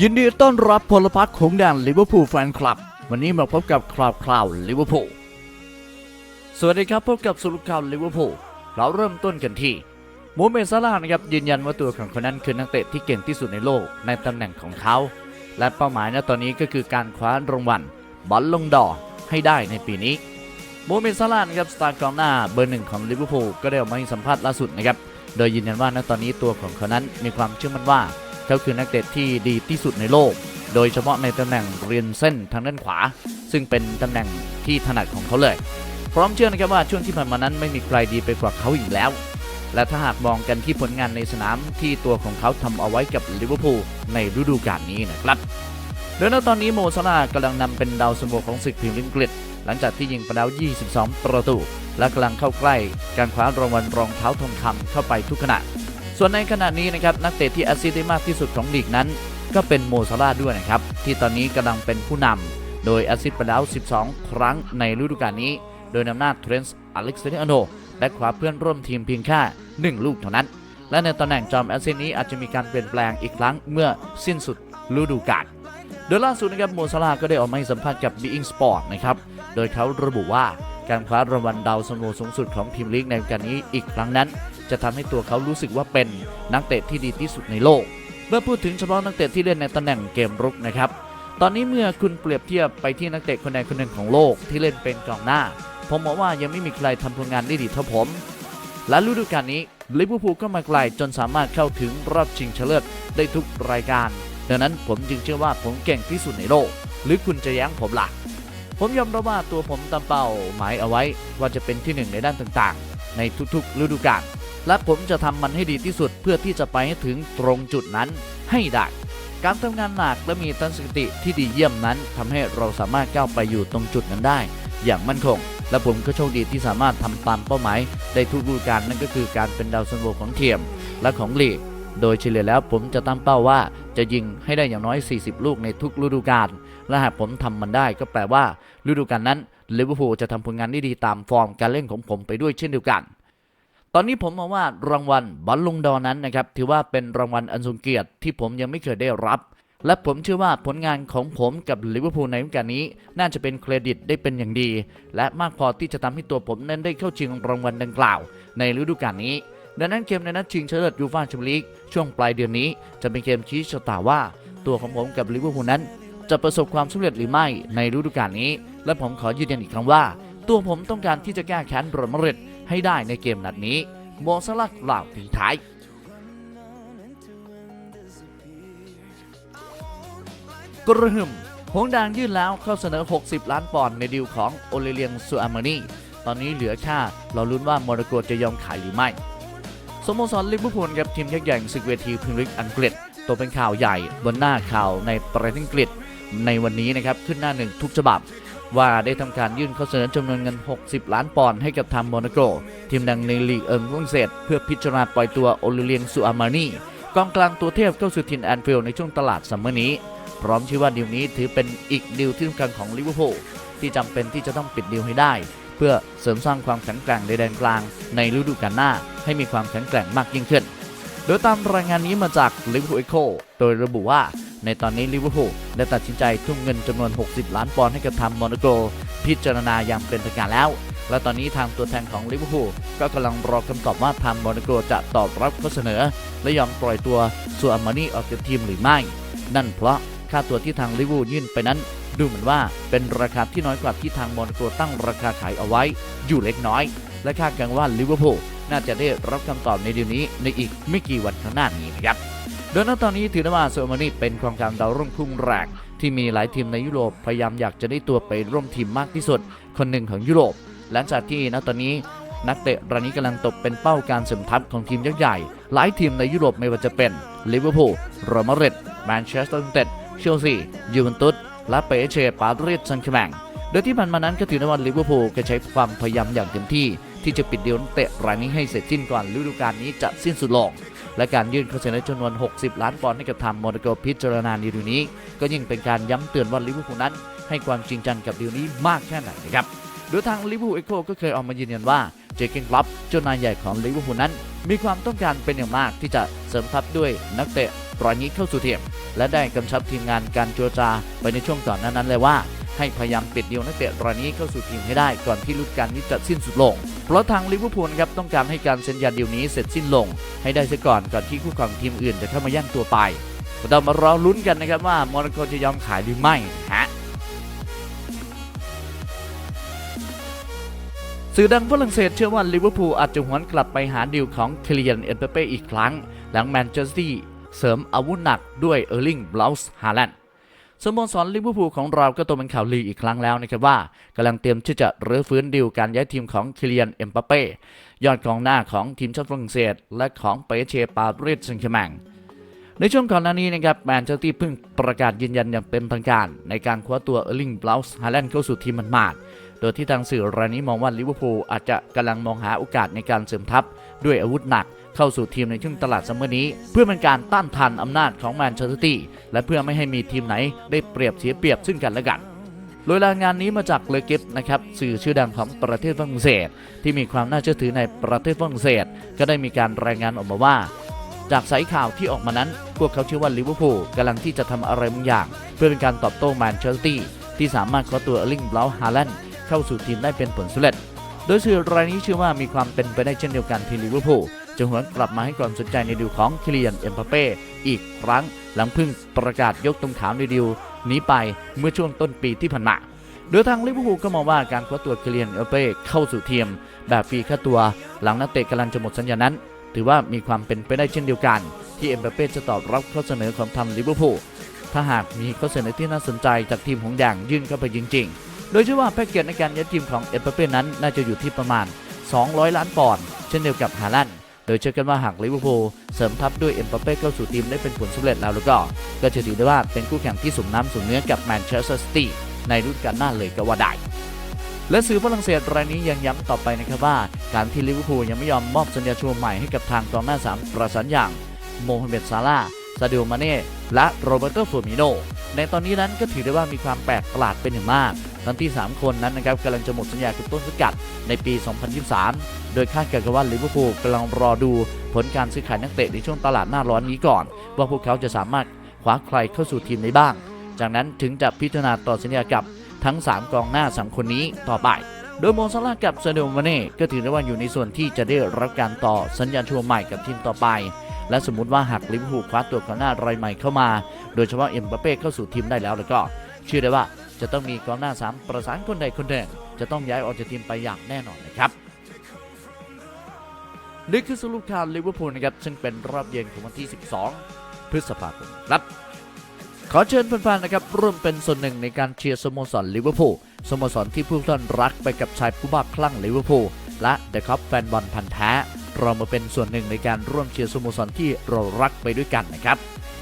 ยินดีต้อนรับพลพรรคของแดนลิเวอร์พูลแฟนคลับ วันนี้มาพบกับคราวคราวลิเวอร์พูลสวัสดีครับพบกับสรุปข่าวลิเวอร์พูลเราเริ่มต้นกันที่โมเมซาลาห์นะครับยืนยันว่าตัวของคนนั้นคือนักเตะที่เก่งที่สุดในโลกในตำแหน่งของเขา และเป้าหมายณตอนนี้ก็คือการคว้ารางวัลบอลลงดอให้ได้ในปีนี้โมเมซาลาห์นะครับสตาร์กองหน้าเบอร์หนึ่งของลิเวอร์พูลก็ได้ออกมาให้สัมภาษณ์ล่าสุดนะครับโดยยืนยันว่าณตอนนี้ตัวของเขานั้นมีความเชื่อมั่นว่า เขาคือนักเตะที่ดีที่สุดในโลก โดยเฉพาะในตำแหน่งเรียนเส้นทางด้านขวา ซึ่งเป็นตำแหน่งที่ถนัดของเขาเลย พร้อมเชื่อนะครับว่าช่วงที่ผ่านมานั้นไม่มีใครดีไปกว่าเขาอีกแล้ว และถ้าหากมองกันที่ผลงานในสนามที่ตัวของเขาทำเอาไว้กับลิเวอร์พูลในฤดูกาลนี้นะครับโดยณตอนนี้โมซาลากำลังนำเป็นดาวซันโวของศึกพรีเมียร์ลีกอังกฤษหลังจากที่ยิงไปแล้ว 22 ประตู และกำลังเข้าใกล้ การคว้ารางวัลรองเท้าทองคำเข้าไปทุกขณะ ส่วนในขณะนี้นะครับนักเตะที่แอสซิสต์ได้มากที่สุดของลีกนั้น ก็เป็นโมซาลาด้วยนะครับ ที่ตอนนี้กำลังเป็นผู้นำโดยแอสซิสต์ไปแล้ว 12 ครั้งในฤดูกาลนี้ โดยนำหน้าเทรนส์อเล็กซานเดอร์อโนแบ็คขวาเพื่อนร่วมทีมเพียงแค่ 1 ลูกเท่านั้น และในตำแหน่งจอมแอสซิสต์นี้อาจจะมีการเปลี่ยนแปลงอีกครั้งเมื่อสิ้นสุดฤดูกาลโดยล่าสุดนะครับโมซาลาก็ได้ออกมาให้สัมภาษณ์กับ Being Sport นะครับโดยเขาระบุว่าการคว้ารางวัลดาวซันโวสูงสุดของพรีมลีกในการนี้อีกครั้งนั้น จะทำให้ตัวเขารู้สึกว่าเป็นนักเตะที่ดีที่สุดในโลก เมื่อพูดถึงเฉพาะนักเตะที่เล่นในตำแหน่งเกมรุกนะครับ ตอนนี้เมื่อคุณเปรียบเทียบไปที่นักเตะคนใดคนหนึ่งของโลกที่เล่นเป็นกองหน้า ผมมองว่ายังไม่มีใครทำผลงานได้ดีเท่าผม และฤดูกาลนี้ลิเวอร์พูลก็มาไกลจนสามารถเข้าถึงรอบชิงชนะเลิศได้ทุกรายการ ดังนั้นผมจึงเชื่อว่าผมเก่งที่สุดในโลก หรือคุณจะแย้งผมล่ะผมยอมรับว่าตัวผมตั้งเป้าหมายเอาไว้ว่าจะเป็นที่หนึ่งในด้านต่างๆ ในทุกๆฤดูกาล และผมจะทำมันให้ดีที่สุดเพื่อที่จะไปให้ถึงตรงจุดนั้นให้ได้การทำงานหนักและมีทัศนคติที่ดีเยี่ยมนั้นทำให้เราสามารถก้าวไปอยู่ตรงจุดนั้นได้ อย่างมั่นคง และผมก็โชคดีที่สามารถทำตามเป้าหมายได้ทุกฤดูกาลนั่นก็คือการเป็นดาวซันโวของเทียมและของลีกโดยเฉลี่ยแล้วผมจะตั้งเป้าว่าจะยิงให้ได้อย่างน้อย 40 ลูกในทุกฤดูกาล และหากผมทำมันได้ก็แปลว่าฤดูกาลนั้นลิเวอร์พูลจะทำผลงานได้ดีตามฟอร์มการเล่นของผมไปด้วยเช่นเดียวกัน ตอนนี้ผมมองว่ารางวัลบอลลงดอร์นั้นนะครับถือว่าเป็นรางวัลอันทรงเกียรติที่ผมยังไม่เคยได้รับ และผมเชื่อว่าผลงานของผมกับลิเวอร์พูลในฤดูกาลนี้ น่าจะเป็นเครดิตได้เป็นอย่างดี และมากพอที่จะทำให้ตัวผมนั้นได้เข้าชิงรางวัลดังกล่าว ในฤดูกาลนี้ ดังนั้นเกมในนัดชิงชนะเลิศยูฟ่าแชมเปี้ยนลีกช่วงปลายเดือนนี้ จะเป็นเกมชี้ชะตาว่า ตัวของผมกับลิเวอร์พูลนั้น จะประสบความสำเร็จหรือไม่ในฤดูกาลนี้ และผมขอยืนยันอีกครั้งว่า ตัวผมต้องการที่จะแก้แค้นเรอมาริด ให้ได้ในเกมนัดนี้โมซาลาห์กล่าวทิ้งท้ายกระหึ่มหงส์แดงยื่นแล้วเข้าเสนอ 60 ล้านปอนด์ในดีลของโอเลเลียงซูอามานีตอนนี้เหลือค่เราลุ้นว่าโมร็อกโกจะยอมขายหรือไม่สโมสรลิเวอร์พูลกับทีมยักษ์ใหญ่ศึกเวทีพรีเมียร์ลีกอังกฤษตัวเป็นข่าวใหญ่บนหน้าข่าวในประเทศอังกฤษในวันนี้นะครับขึ้นหน้าหนึ่งทุกฉบับ ว่าได้ทำการยื่นข้อเสนอจำนวนเงิน 60 ล้านปอนด์ให้กับทางโมนาโก ทีมดังในลีกเอิงฝรั่งเศสเพื่อพิจารณาปล่อยตัวโอเลเลียงซูอามานีกองกลางตัวเทพเข้าสู่ทินแอนฟิลด์ในช่วงตลาดซัมเมอร์นี้ พร้อมชื่อว่าดีลนี้ถือเป็นอีกดีลที่สำคัญของลิเวอร์พูลที่จำเป็นที่จะต้องปิดดีลให้ได้ เพื่อเสริมสร้างความแข็งแกร่งในแดนกลาง ในฤดูกาลหน้าให้มีความแข็งแกร่งมากยิ่งขึ้น โดยตามรายงานนี้มาจากลิเวอร์พูลเอโค โดยระบุว่าในตอนนี้ลิเวอร์พูลได้ตัดสินใจทุ่มเงินจำนวน 60 ล้านปอนด์ให้กับทางโมนาโกพิจารณาอย่างเป็นทางการแล้ว และตอนนี้ทางตัวแทนของลิเวอร์พูลก็กำลังรอคำตอบว่าทางโมนาโกจะตอบรับข้อเสนอ และยอมปล่อยตัวซูอามานี่ออกจากทีมหรือไม่ นั่นเพราะค่าตัวที่ทางลิเวอร์พูลยื่นไปนั้น ดูเหมือนว่าเป็นราคาที่น้อยกว่าที่ทางโมนาโกตั้งราคาขายเอาไว้ อยู่เล็กน้อย และคาดกันว่าลิเวอร์พูลน่าจะได้รับคำตอบในเดือนนี้ในอีกไม่กี่วันข้างหน้านี้นะครับ โดยณตอนนี้ถือได้ว่าโซมานีเป็นกองกลางดาวรุ่งพุ่งแรงที่มีหลายทีมในยุโรปพยายามอยากจะได้ตัวไปร่วมทีมมากที่สุด คนหนึ่งของยุโรป หลังจากที่ณตอนนี้นักเตะรายนี้กำลังตกเป็นเป้าการเสริมทัพของทีมยักษ์ใหญ่ หลายทีมในยุโรปไม่ว่าจะเป็นลิเวอร์พูลเรมาดริดแมนเชสเตอร์ยูไนเต็ดเชลซียูเวนตุสและเปเชปารีสแซงต์แชร์แมงโดยที่ผ่านมานั้นก็ถือว่าลิเวอร์พูลก็ใช้ความพยายามอย่างเต็มที่ ที่จะปิดดีลนักเตะรายนี้ให้เสร็จสิ้นก่อนฤดูกาลนี้จะสิ้นสุดลง และการยื่นข้อเสนอจำนวน 60 ล้านปอนด์ให้กับทางโมนาโกพิจารณาในดีลนี้ ก็ยิ่งเป็นการย้ำเตือนว่าลิเวอร์พูลนั้น ให้ความจริงจังกับดีลนี้มากแค่ไหนนะครับโดยทางลิเวอร์พูลเอ็กโคก็เคยออกมายืนยันว่าเจเกนคลับเจ้านายใหญ่ของลิเวอร์พูลนั้น มีความต้องการเป็นอย่างมากที่จะเสริมทัพด้วยนักเตะรายนี้เข้าสู่ทีมและได้กำชับทีมงานการเจรจาไปในช่วงก่อนนานั้นเลยว่า ให้พยายามปิดดีลนักเตะรายนี้เข้าสู่ทีมให้ได้ก่อนที่ฤดูกาลนี้จะสิ้นสุดลง เพราะทางลิเวอร์พูลครับต้องการให้การเซ็นยาเดีลนี้เสร็จสิ้นลง ให้ได้เสียก่อนก่อนที่คู่แข่งทีมอื่นจะเข้ามาแย่งตัวไปเรามารอลุ้นกันนะครับว่าโมนาโกจะยอมขายหรือไม่ฮะสื่อดังฝรั่งเศสเชื่อว่าลิเวอร์พูลอาจจะหวนกลับไปหาดีลของเคลียนเอ็มเปเป้อีกครั้ง หลังแมนเชสเตอร์เสริมอาวุธหนักด้วยเออร์ลิงบลาส์ฮาแลนด์ สโมสรลิเวอร์พูลของเราก็ตกเป็นข่าวลืออีกครั้งแล้วนะครับว่ากำลังเตรียมที่จะรื้อฟื้นดิวการย้ายทีมของคิเลียนเอ็มปาเป้ยอดกองหน้าของทีมชาติฝรั่งเศส และของเปเชปารีสแซงต์แชร์แมงในช่วงก่อนหน้านี้นะครับแมนเชสเตอร์เพิ่งประกาศยืนยันอย่างเป็นทางการ ในการคว้าตัวเออร์ลิงบลาส์ฮาแลนด์เข้าสู่ทีมมันมาด โดยที่ทางสื่อรายนี้มองว่าลิเวอร์พูลอาจจะกำลังมองหาโอกาสในการเสริมทัพ ด้วยอาวุธหนักเข้าสู่ทีมในช่วงตลาดซัมเมอร์นี้ เพื่อเป็นการต้านทานอำนาจของแมนเชสเตอร์ตี้และเพื่อไม่ให้มีทีมไหนได้เปรียบเสียเปรียบซึ่งกันและกันโดยรายงานนี้มาจากเลเก็ตนะครับสื่อชื่อดังของประเทศฝรั่งเศส ที่มีความน่าเชื่อถือในประเทศฝรั่งเศส ก็ได้มีการรายงานออกมาว่า จากสายข่าวที่ออกมานั้น พวกเขาเชื่อว่าลิเวอร์พูลกำลังที่จะทำอะไรบางอย่าง เพื่อเป็นการตอบโต้แมนเชสเตอร์ตีที่สามารถคว้าตัวเออร์ลิงบลาฮาแลนด์ เข้าสู่ทีมได้เป็นผลสำเร็จ โดยสื่อรายนี้เชื่อว่ามีความเป็นไปได้เช่นเดียวกันที่ลิเวอร์พูลจะหวนกลับมาให้ความสนใจในดิวของคิเลียนเอ็มปาเป้อีกครั้ง หลังเพิ่งประกาศยกตรงขาวในดิวนี้ไปเมื่อช่วงต้นปีที่ผ่านมาโดยทางลิเวอร์พูลก็มองว่าการคว้าตัวคิเลียนเอ็มปาเป้เข้าสู่ทีม แบบฟรีค่าตัว หลังนักเตะกำลังจะหมดสัญญานั้น ถือว่ามีความเป็นไปได้เช่นเดียวกัน ที่เอ็มบัปเป้จะตอบรับข้อเสนอของทางลิเวอร์พูลถ้าหากมีข้อเสนอที่น่าสนใจจากทีมของอย่างยื่นเข้าไปจริง ๆ โดยเชื่อว่าแพ็กเกจในการย้ายทีมของเอ็มบัปเป้นั้นน่าจะอยู่ที่ประมาณ 200 ล้านปอนด์เช่นเดียวกับฮาลันโดยเชื่อกันว่าหากลิเวอร์พูลเสริมทัพด้วยเอ็มบัปเป้เข้าสู่ทีมได้เป็นผลสำเร็จแล้วแล้วก็ ก็จะถือได้ว่าเป็นคู่แข่งที่สมน้ำสมเนื้อกับแมนเชสเตอร์ซิตี้ในฤดูกาลหน้าเลยก็ว่าได้และสื่อฝรั่งเศสรายนี้ยังย้ำต่อไปนะครับว่า การที่ลิเวอร์พูลยังไม่ยอมมอบสัญญาชัวใหม่ให้กับทางกองหน้าสามประสานอย่าง โมฮัมเหม็ดซาลาซาดิโอมาเน่และโรเบร์โตฟูมิโนในตอนนี้นั้นก็ถือได้ว่ามีความแปลกประหลาดเป็นอย่างมาก ทั้งที่ 3 คนนั้นนะครับกำลังจะหมดสัญญากับต้นสังกัดในปี 2023 โดยคาดการณ์ว่าลิเวอร์พูลกำลังรอดูผลการซื้อขายนักเตะในช่วงตลาดหน้าร้อนนี้ก่อน ว่าพวกเขาจะสามารถคว้าใครเข้าสู่ทีมได้บ้าง จากนั้นถึงจะพิจารณาต่อสัญญากับทั้ง 3กองหน้าสามคนนี้ต่อไป โดยโมซาลากับเซเดโอมาเน่ก็ถือได้ว่าอยู่ในส่วนที่จะได้รับการต่อสัญญาชัวใหม่กับทีมต่อไป และสมมุติว่าหากลิเวอร์พูลคว้าตัวกองหน้ารายใหม่เข้ามา โดยเฉพาะเอ็มบัปเป้เข้าสู่ทีมได้แล้วแล้วก็ เชื่อได้ว่า จะต้องมีกองหน้าสามประสานคนใดคนหนึ่งจะต้องย้ายออกจากทีมไปอย่างแน่นอนนะครับนี่คือสรุปข่าวลิเวอร์พูลนะครับ ซึ่งเป็นรอบเย็นของวันที่ 12 พฤษภาคมครับ ขอเชิญแฟนๆนะครับร่วมเป็นส่วนหนึ่งในการเชียร์สโมสรลิเวอร์พูลสโมสรที่ผู้ท่านรักไปกับชายผู้บ้าคลั่งลิเวอร์พูลและเดอะคัพแฟนบอลพันธ์แท้เรามาเป็นส่วนหนึ่งในการร่วมเชียร์สโมสรที่เรารักไปด้วยกันนะครับ